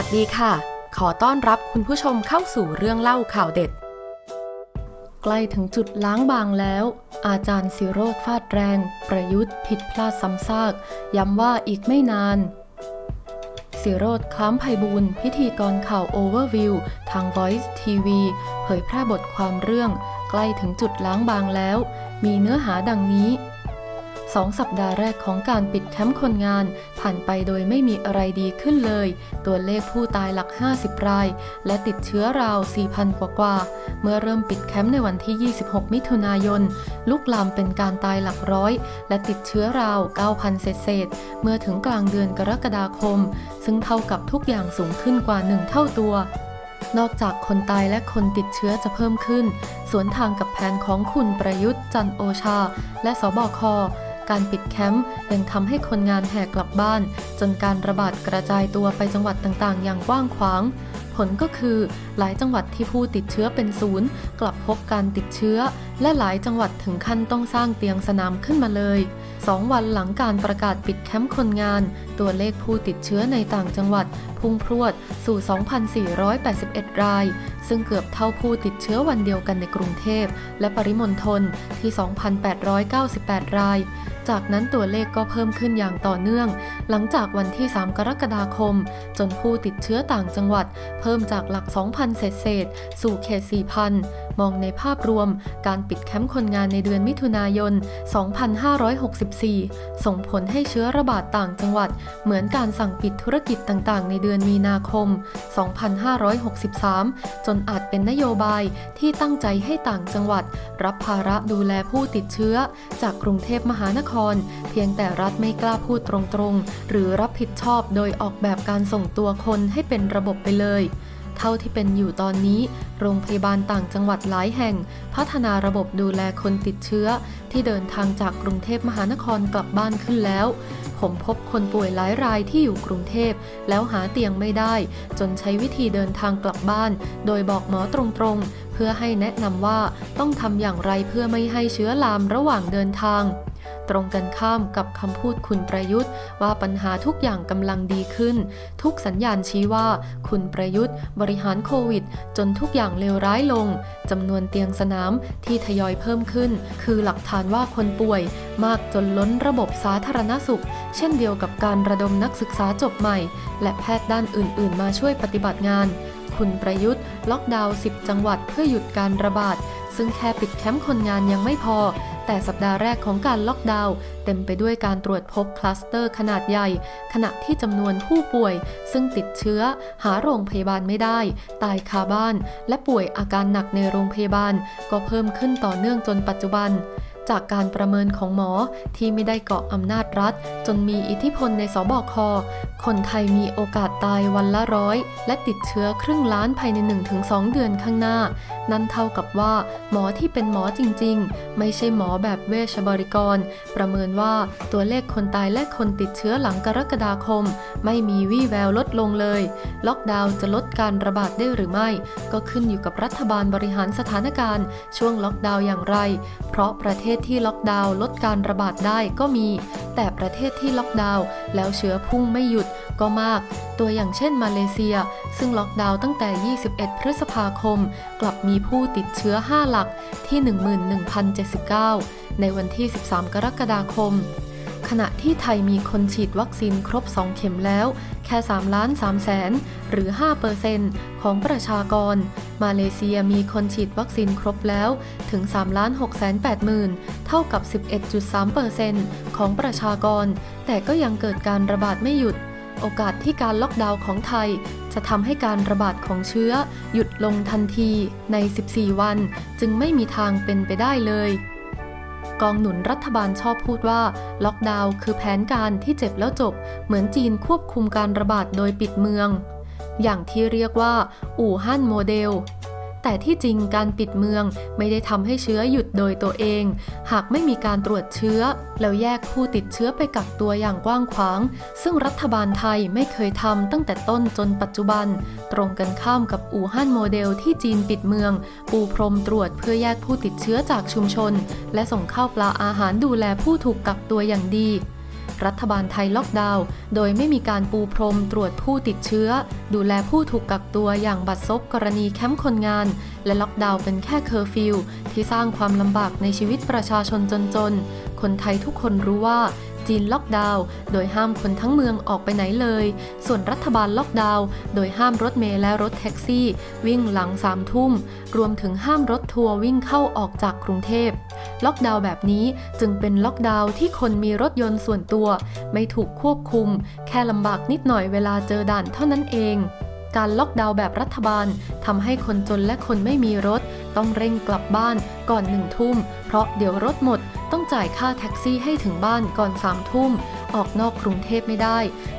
วัสดีค่ะ ขอต้อนรับคุณผู้ชมเข้าสู่เรื่องเล่าข่าวเด็ด ใกล้ถึงจุดล้างบางแล้ว อาจารย์สิโรธฟาดแรง ประยุทธ์ผิดพลาดซ้ำซาก ย้ำว่าอีกไม่นานสิโรธคล้ำไพบูลพิธีกรข่าว Overview ทาง Voice TV เผยแพร่บทความเรื่อง ใกล้ถึงจุดล้างบางแล้ว มีเนื้อหาดังนี้ สองสัปดาห์แรกของการปิดแคมป์คนงาน ผ่านไปโดยไม่มีอะไรดีขึ้นเลย ตัวเลขผู้ตายหลัก 50 ราย และติดเชื้อราว 4,000 กว่ากว่า เมื่อเริ่มปิดแคมป์ในวันที่ 26 มิถุนายน ลุกลามเป็นการตายหลักร้อย และติดเชื้อราว 9,000 เศษๆเมื่อถึงกลางเดือนกรกฎาคม ซึ่งเท่ากับทุกอย่างสูงขึ้นกว่า 1 เท่าตัวนอกจากคนตายและคนติดเชื้อจะเพิ่มขึ้น สวนทางกับแผนของคุณประยุทธ์จันโอชา และสบค การปิดแคมป์ยังทำให้คนงานแห่กลับบ้าน จนการระบาดกระจายตัวไปจังหวัดต่างๆ อย่างกว้างขวาง ผลก็คือหลายจังหวัดที่ผู้ติดเชื้อเป็นศูนย์ กลับพบการติดเชื้อ และหลายจังหวัดถึงขั้นต้องสร้างเตียงสนามขึ้นมาเลยสองวันหลังการประกาศปิดแคมป์คนงาน ตัวเลขผู้ติดเชื้อในต่างจังหวัด พุ่งพรวดสู่ 2,481 ราย ซึ่งเกือบเท่าผู้ติดเชื้อวันเดียวกันในกรุงเทพและปริมณฑลที่ 2,898 ราย จากนั้นตัวเลขก็เพิ่มขึ้นอย่างต่อเนื่อง หลังจากวันที่ 3 กรกฎาคม จนผู้ติดเชื้อต่างจังหวัด เพิ่มจากหลัก 2,000 เศษเศษ สู่เขต 4,000 มองในภาพรวม การปิดแคมป์คนงานในเดือนมิถุนายน 2564 ส่งผลให้เชื้อระบาดต่างจังหวัด เหมือนการสั่งปิดธุรกิจต่างๆ ในเดือนมีนาคม 2563 จนอาจเป็นนโยบายที่ตั้งใจให้ต่างจังหวัด รับภาระดูแลผู้ติดเชื้อ จากกรุงเทพมหานครเพียงแต่รัฐไม่กล้าพูดตรงๆ หรือรับผิดชอบโดยออกแบบการส่งตัวคนให้เป็นระบบไปเลยเท่าที่เป็นอยู่ตอนนี้ โรงพยาบาลต่างจังหวัดหลายแห่ง พัฒนาระบบดูแลคนติดเชื้อ ที่เดินทางจากกรุงเทพมหานครกลับบ้านขึ้นแล้ว ผมพบคนป่วยหลายรายที่อยู่กรุงเทพ แล้วหาเตียงไม่ได้ จนใช้วิธีเดินทางกลับบ้าน โดยบอกหมอตรงๆ เพื่อให้แนะนำว่าต้องทำอย่างไรเพื่อไม่ให้เชื้อลามระหว่างเดินทาง ตรงกันข้ามกับคำพูดคุณประยุทธ์ ว่าปัญหาทุกอย่างกำลังดีขึ้น ทุกสัญญาณชี้ว่า คุณประยุทธ์ บริหารโควิด จนทุกอย่างเลวร้ายลงจำนวนเตียงสนามที่ทยอยเพิ่มขึ้น คือหลักฐานว่าคนป่วย มากจนล้นระบบสาธารณสุข เช่นเดียวกับการระดมนักศึกษาจบใหม่ และแพทย์ด้านอื่น ๆ มาช่วยปฏิบัติงาน คุณประยุทธ์ ล็อกดาวน์ 10 จังหวัดเพื่อหยุดการระบาด ซึ่งแค่ปิดแคมป์คนงานยังไม่พอ แต่สัปดาห์แรกของการล็อกดาวน์เต็มไปด้วยการตรวจพบคลัสเตอร์ขนาดใหญ่ ขณะที่จำนวนผู้ป่วย ซึ่งติดเชื้อ หาโรงพยาบาลไม่ได้ ตายคาบ้าน และป่วยอาการหนักในโรงพยาบาล ก็เพิ่มขึ้นต่อเนื่องจนปัจจุบัน จากการประเมินของหมอที่ไม่ได้เกาะอำนาจรัฐ จนมีอิทธิพลในสบค คนไทยมีโอกาสตายวันละร้อย และติดเชื้อครึ่งล้านภายใน 1-2 เดือนข้างหน้า นั่นเท่ากับว่า หมอที่เป็นหมอจริง ๆ ไม่ใช่หมอแบบเวชบริกร ประเมินว่าตัวเลขคนตายและคนติดเชื้อหลังกรกฎาคม ไม่มีวี่แววลดลงเลย ล็อกดาวน์จะลดการระบาดได้หรือไม่ ก็ขึ้นอยู่กับรัฐบาลบริหารสถานการณ์ ช่วงล็อกดาวน์อย่างไร เพราะประเทศศที่ล็อกดาวน์ลดการระบาดได้ก็มี แต่ประเทศที่ล็อกดาวน์แล้วเชื้อพุ่งไม่หยุดก็มาก ตัวอย่างเช่นมาเลเซีย ซึ่งล็อกดาวน์ตั้งแต่ 21 พฤษภาคม กลับมีผู้ติดเชื้อ 5 หลักที่ 11,079 ในวันที่ 13 กรกฎาคม ขณะที่ไทยมีคนฉีดวัคซีนครบ 2 เข็มแล้ว แค่3ล้าน3แสนหรือ 5%ของประชากร มาเลเซียมีคนฉีดวัคซีนครบแล้วถึง3ล้าน6แสน8หมื่นเท่ากับ 11.3%ของประชากร แต่ก็ยังเกิดการระบาดไม่หยุด โอกาสที่การล็อกดาวน์ของไทย จะทำให้การระบาดของเชื้อ หยุดลงทันทีใน 14 วัน จึงไม่มีทางเป็นไปได้เลย กองหนุนรัฐบาลชอบพูดว่า ล็อกดาวน์คือแผนการที่เจ็บแล้วจบ เหมือนจีนควบคุมการระบาดโดยปิดเมือง อย่างที่เรียกว่า อู่ฮั่นโมเดล แต่ที่จริงการปิดเมืองไม่ได้ทำให้เชื้อหยุดโดยตัวเอง หากไม่มีการตรวจเชื้อ แล้วแยกผู้ติดเชื้อไปกักตัวอย่างกว้างขวาง ซึ่งรัฐบาลไทยไม่เคยทำตั้งแต่ต้นจนปัจจุบัน ตรงกันข้ามกับอู่ฮั่นโมเดลที่จีนปิดเมือง ปูพรมตรวจเพื่อแยกผู้ติดเชื้อจากชุมชน และส่งข้าวปลาอาหารดูแลผู้ถูกกักตัวอย่างดี รัฐบาลไทยล็อกดาวน์โดยไม่มีการปูพรมตรวจผู้ติดเชื้อ ดูแลผู้ถูกกักตัวอย่างบัดซบกรณีแคมป์คนงาน และล็อกดาวน์เป็นแค่เคอร์ฟิวที่สร้างความลำบากในชีวิตประชาชนจนๆ คนไทยทุกคนรู้ว่า จีนล็อกดาวน์โดยห้ามคนทั้งเมืองออกไปไหนเลย ส่วนรัฐบาลล็อกดาวน์โดยห้ามรถเมล์และรถแท็กซี่ วิ่งหลังสามทุ่ม รวมถึงห้ามรถทัวร์วิ่งเข้าออกจากกรุงเทพ ล็อกดาวน์แบบนี้จึงเป็นล็อกดาวน์ที่คนมีรถยนต์ส่วนตัว ไม่ถูกควบคุม แค่ลำบากนิดหน่อยเวลาเจอด่านเท่านั้นเองการล็อกดาวน์แบบรัฐบาลทำให้คนจนและคนไม่มีรถ ต้องเร่งกลับบ้านก่อนหนึ่งทุ่ม เพราะเดี๋ยวรถหมด ต้องจ่ายค่าแท็กซี่ให้ถึงบ้านก่อนสามทุ่ม ออกนอกกรุงเทพไม่ได้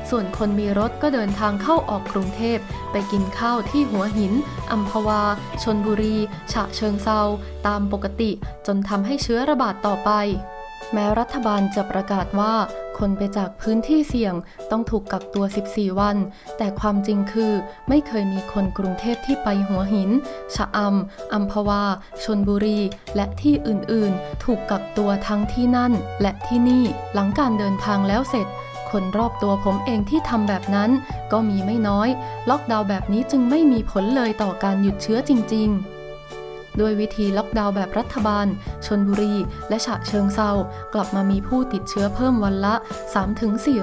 ส่วนคนมีรถก็เดินทางเข้าออกกรุงเทพ ไปกินข้าวที่หัวหิน อัมพวา ชนบุรี ฉะเชิงเซา ตามปกติ จนทำให้เชื้อระบาดต่อไป แม้รัฐบาลจะประกาศว่า คนไปจากพื้นที่เสี่ยงต้องถูกกักตัว 14 วัน แต่ความจริงคือไม่เคยมีคนกรุงเทพที่ไปหัวหิน ชะอำอัมพวา ชนบุรี และที่อื่นๆ ถูกกักตัวทั้งที่นั่น และที่นี่หลังการเดินทางแล้วเสร็จคนรอบตัวผมเองที่ทำแบบนั้นก็มีไม่น้อย ล็อกดาวน์แบบนี้จึงไม่มีผลเลยต่อการหยุดเชื้อจริง ๆ ด้วยวิธีล็อกดาวน์แบบรัฐบาล ชนบุรี และฉะเชิงเซากลับมามีผู้ติดเชื้อเพิ่มวันละ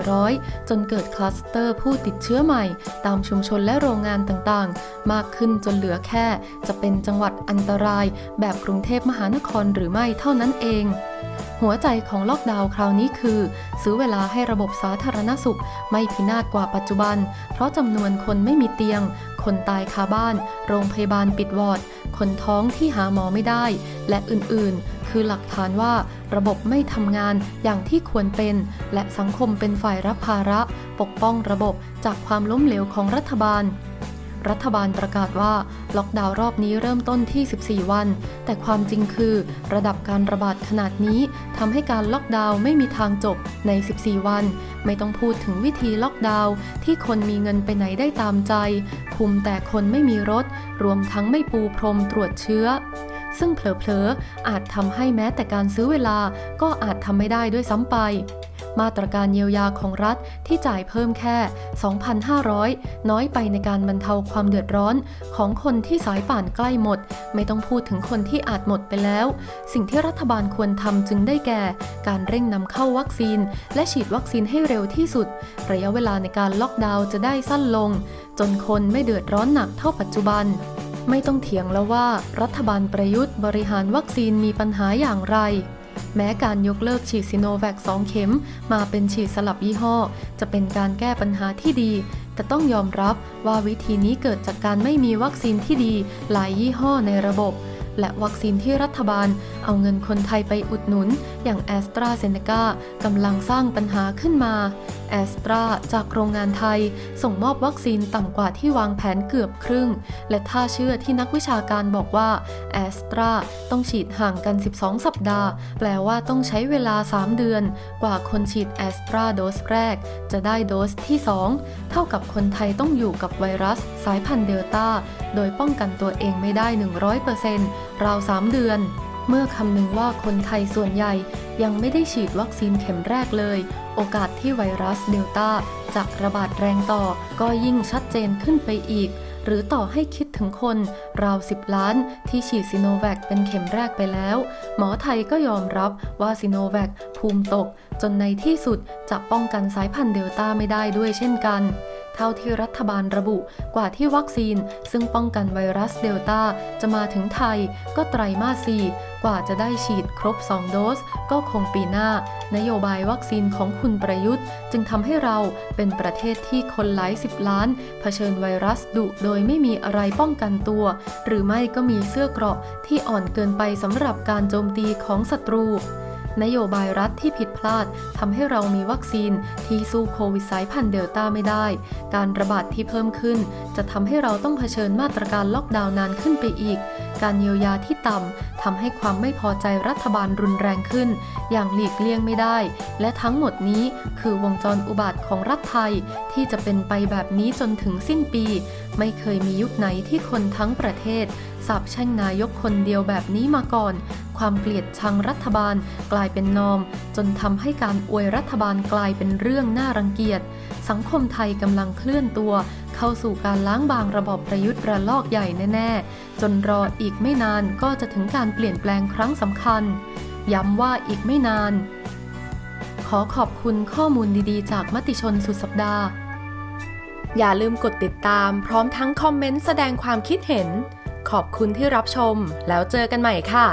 3-400 จนเกิดคลัสเตอร์ผู้ติดเชื้อใหม่ ตามชุมชนและโรงงานต่างๆ มากขึ้นจนเหลือแค่ จะเป็นจังหวัดอันตราย แบบกรุงเทพมหานครหรือไม่เท่านั้นเองหัวใจของล็อกดาวน์คราวนี้คือ ซื้อเวลาให้ระบบสาธารณสุข ไม่พินาศกว่าปัจจุบัน เพราะจำนวนคนไม่มีเตียง คนตายคาบ้าน โรงพยาบาลปิดวอร์ด คนท้องที่หาหมอไม่ได้ และอื่นๆ คือหลักฐานว่าระบบไม่ทำงานอย่างที่ควรเป็น และสังคมเป็นฝ่ายรับภาระ ปกป้องระบบจากความล้มเหลวของรัฐบาล รัฐบาลประกาศว่าล็อกดาวน์รอบนี้เริ่มต้นที่ 14 วัน แต่ความจริงคือ ระดับการระบาดขนาดนี้ทำให้การล็อกดาวน์ไม่มีทางจบใน 14 วัน ไม่ต้องพูดถึงวิธีล็อกดาวน์ที่คนมีเงินไปไหนได้ตามใจคุมแต่คนไม่มีรถ รวมทั้งไม่ปูพรมตรวจเชื้อซึ่งเผลอๆ อาจทำให้แม้แต่การซื้อเวลาก็อาจทำไม่ได้ด้วยซ้ำไป มาตรการเยียวยาของรัฐที่จ่ายเพิ่มแค่ 2,500 น้อยไปในการบรรเทาความเดือดร้อน ของคนที่สายป่านใกล้หมด ไม่ต้องพูดถึงคนที่อาจหมดไปแล้ว สิ่งที่รัฐบาลควรทำจึงได้แก่ การเร่งนำเข้าวัคซีน และฉีดวัคซีนให้เร็วที่สุด ระยะเวลาในการล็อกดาวน์จะได้สั้นลง จนคนไม่เดือดร้อนหนักเท่าปัจจุบันไม่ต้องเถียงแล้วว่า รัฐบาลประยุทธ์บริหารวัคซีนมีปัญหาอย่างไร แม้การยกเลิกฉีดซิโนแวค2เข็ม มาเป็นฉีดสลับยี่ห้อ จะเป็นการแก้ปัญหาที่ดี แต่ต้องยอมรับว่าวิธีนี้เกิดจากการไม่มีวัคซีนที่ดีหลายยี่ห้อในระบบ และวัคซีนที่รัฐบาล เอาเงินคนไทยไปอุดหนุน อย่างแอสตราเซเนกากำลังสร้างปัญหาขึ้นมาแอสตราจากโรงงานไทย ส่งมอบวัคซีนต่ำกว่าที่วางแผนเกือบครึ่ง และถ้าเชื่อที่นักวิชาการบอกว่าแอสตราต้องฉีดห่างกัน 12 สัปดาห์ แปลว่าต้องใช้เวลา 3 เดือน กว่าคนฉีดแอสตราโดสแรก จะได้โดสที่ 2 เท่ากับคนไทยต้องอยู่กับไวรัส สายพันธุ์เดลต้า โดยป้องกันตัวเองไม่ได้ 100%ราว 3 เดือน เมื่อคำนึงว่าคนไทยส่วนใหญ่ยังไม่ได้ฉีดวัคซีนเข็มแรกเลย โอกาสที่ไวรัสเดลต้าจะระบาดแรงต่อก็ยิ่งชัดเจนขึ้นไปอีก หรือต่อให้คิดถึงคน ราว 10 ล้านที่ฉีดซิโนแวคเป็นเข็มแรกไปแล้ว หมอไทยก็ยอมรับว่าซิโนแวคภูมิตก จนในที่สุดจะป้องกันสายพันธุ์เดลต้าไม่ได้ด้วยเช่นกัน เท่าที่รัฐบาลระบุกว่าที่วัคซีน ซึ่งป้องกันไวรัสเดลต้าจะมาถึงไทยก็ไตรมาสสี่กว่าจะได้ฉีดครบ 2 โดส ก็คงปีหน้า นโยบายวัคซีนของคุณประยุทธ์ จึงทำให้เราเป็นประเทศที่คนหลายสิบล้านเผชิญไวรัสดุโดยไม่มีอะไรป้องกันตัว หรือไม่ก็มีเสื้อเกราะที่อ่อนเกินไปสำหรับการโจมตีของศัตรู นโยบายรัฐที่ผิดพลาดทำให้เรามีวัคซีนที่สู้โควิดสายพันธุ์เดลต้าไม่ได้ การระบาดที่เพิ่มขึ้น จะทำให้เราต้องเผชิญมาตรการล็อกดาวน์นานขึ้นไปอีก การเยียวยาที่ต่ำทำให้ความไม่พอใจรัฐบาลรุนแรงขึ้น อย่างหลีกเลี่ยงไม่ได้ และทั้งหมดนี้คือวงจรอุบาทของรัฐไทย ที่จะเป็นไปแบบนี้จนถึงสิ้นปี ไม่เคยมียุคไหนที่คนทั้งประเทศสาบแช่งนายกคนเดียวแบบนี้มาก่อน ความเกลียดชังรัฐบาลกลายเป็นนอม จนทำให้การอวยรัฐบาลกลายเป็นเรื่องน่ารังเกียจ สังคมไทยกำลังเคลื่อนตัว เข้าสู่การล้างบางระบอบประยุทธ์ระลอกใหญ่แน่ ๆ จนรออีกไม่นานก็จะถึงการเปลี่ยนแปลงครั้งสำคัญ ย้ำว่าอีกไม่นาน ขอขอบคุณข้อมูลดีๆ จากมติชนสุดสัปดาห์ อย่าลืมกดติดตามพร้อมทั้งคอมเมนต์แสดงความคิดเห็น ขอบคุณที่รับชม แล้วเจอกันใหม่ค่ะ